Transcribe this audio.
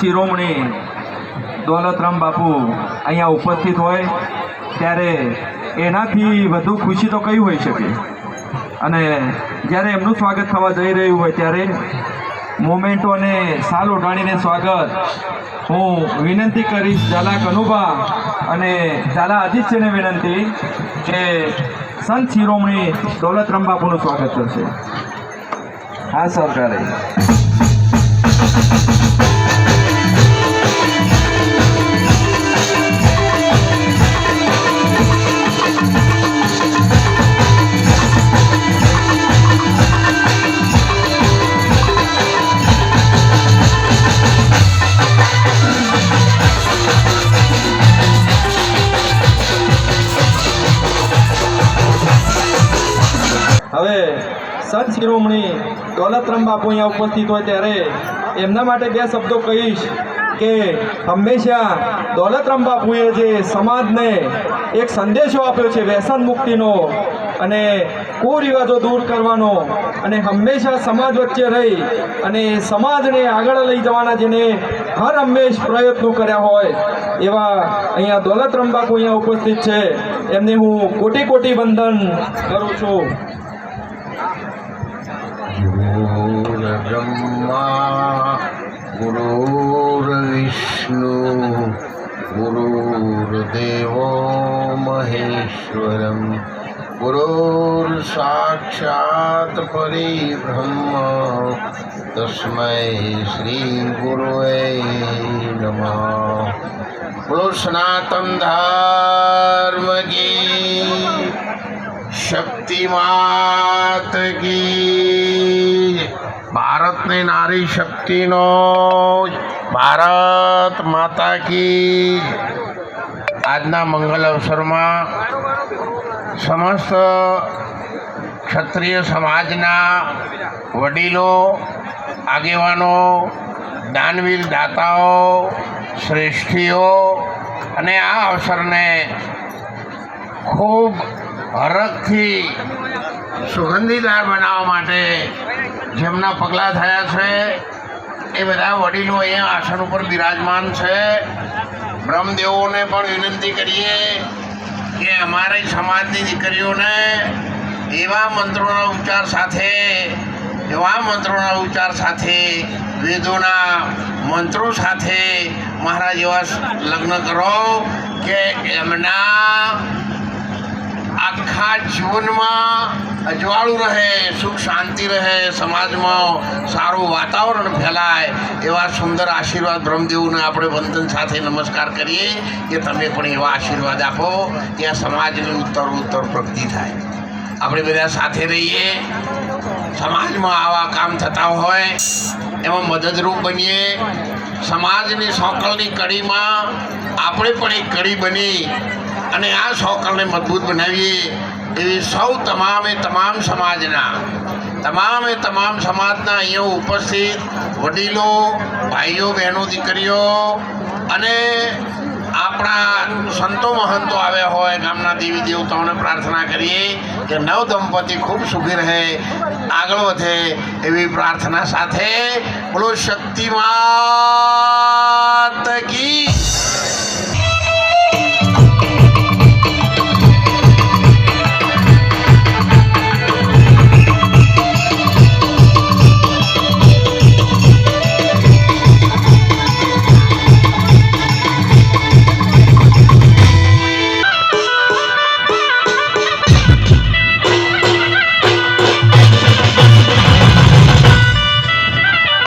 શિરોમણી દોલતરામ બાપુ અહીંયા ઉપસ્થિત હોય, ત્યારે એનાથી વધુ ખુશી તો કઈ હોઈ શકે? અને જ્યારે એમનું સ્વાગત થવા જઈ રહ્યું હોય ત્યારે મોમેન્ટો અને સાલ ઓઢાણીને સ્વાગત. હું વિનંતી કરીશ ઝાલા કનુભા અને ઝાલા આદિત્યને વિનંતી કે સંત શિરોમણી દોલતરામ બાપુનું સ્વાગત કરશે. હા સરકારે હવે સંત શિરોમણી દોલતરામ બાપુ અહીંયા ઉપસ્થિત હોય ત્યારે એમના માટે બે શબ્દો કહીશ કે હંમેશા દોલતરામ બાપુએ જે સમાજને એક સંદેશો આપ્યો છે વ્યસન મુક્તિનો અને કુરિવાજો દૂર કરવાનો અને હંમેશા સમાજ વચ્ચે રહી અને સમાજને આગળ લઈ જવાના જેને હર હંમેશ પ્રયત્નો કર્યા હોય એવા અહીંયા દોલતરામ બાપુ અહીંયા ઉપસ્થિત છે. એમને હું કોટી કોટી વંદન કરું છું. गुरुर्ब्रह्मा गुरुर्विष्णु गुरुर्देवो महेश्वरं गुरोर्साक्षात् परिब्रह्म तस्मै श्रीगुरुवे नमः बोलो सनातन धर्म की शक्ति मात की ભારતની નારી શક્તિનો ભારત માતા કી. આજના મંગલ અવસરમાં સમસ્ત ક્ષત્રિય સમાજના વડીલો, આગેવાનો, દાનવીર દાતાઓ, શ્રેષ્ઠીઓ અને આ અવસરને ખૂબ હરખથી સુગંધીદાર બનાવવા માટે જેમના પગલાં થયા છે, એ બધા વડીલો અહીંયા આસન ઉપર બિરાજમાન છે. બ્રહ્મદેવોને પણ વિનંતી કરીએ કે અમારી સમાજની દીકરીઓને એવા મંત્રોના ઉચ્ચાર સાથે, એવા મંત્રોના ઉચ્ચાર સાથે, વેદોના મંત્રો સાથે, મહારાજ એવા લગ્ન કરો કે એમના આખા જીવનમાં અજવાળું રહે, સુખ શાંતિ રહે, સમાજમાં સારું વાતાવરણ ફેલાય, એવા સુંદર આશીર્વાદ બ્રહ્મદેવને આપણે વંદન સાથે નમસ્કાર કરીએ કે તમે પણ એવા આશીર્વાદ આપો આ સમાજની ઉત્તર ઉત્તર પ્રગતિ થાય. આપણે બધા સાથે રહીએ, સમાજમાં આવા કામ થતા હોય, એમાં મદદરૂપ બનીએ, સમાજની સોકલની કડીમાં આપણે પણ એક કડી બની અને આ સોકલને મજબૂત બનાવીએ એવી સૌ તમામે તમામ સમાજના, તમામે તમામ સમાજના અહીંયા ઉપસ્થિત વડીલો, ભાઈઓ, બહેનો, દીકરીઓ અને આપણા સંતો મહંતો આવ્યા હોય, ગામના દેવી દેવતાઓને પ્રાર્થના કરીએ કે નવ દંપતી ખૂબ સુખી રહે, આગળ વધે એવી પ્રાર્થના સાથે બોલો, શક્તિમાત કી.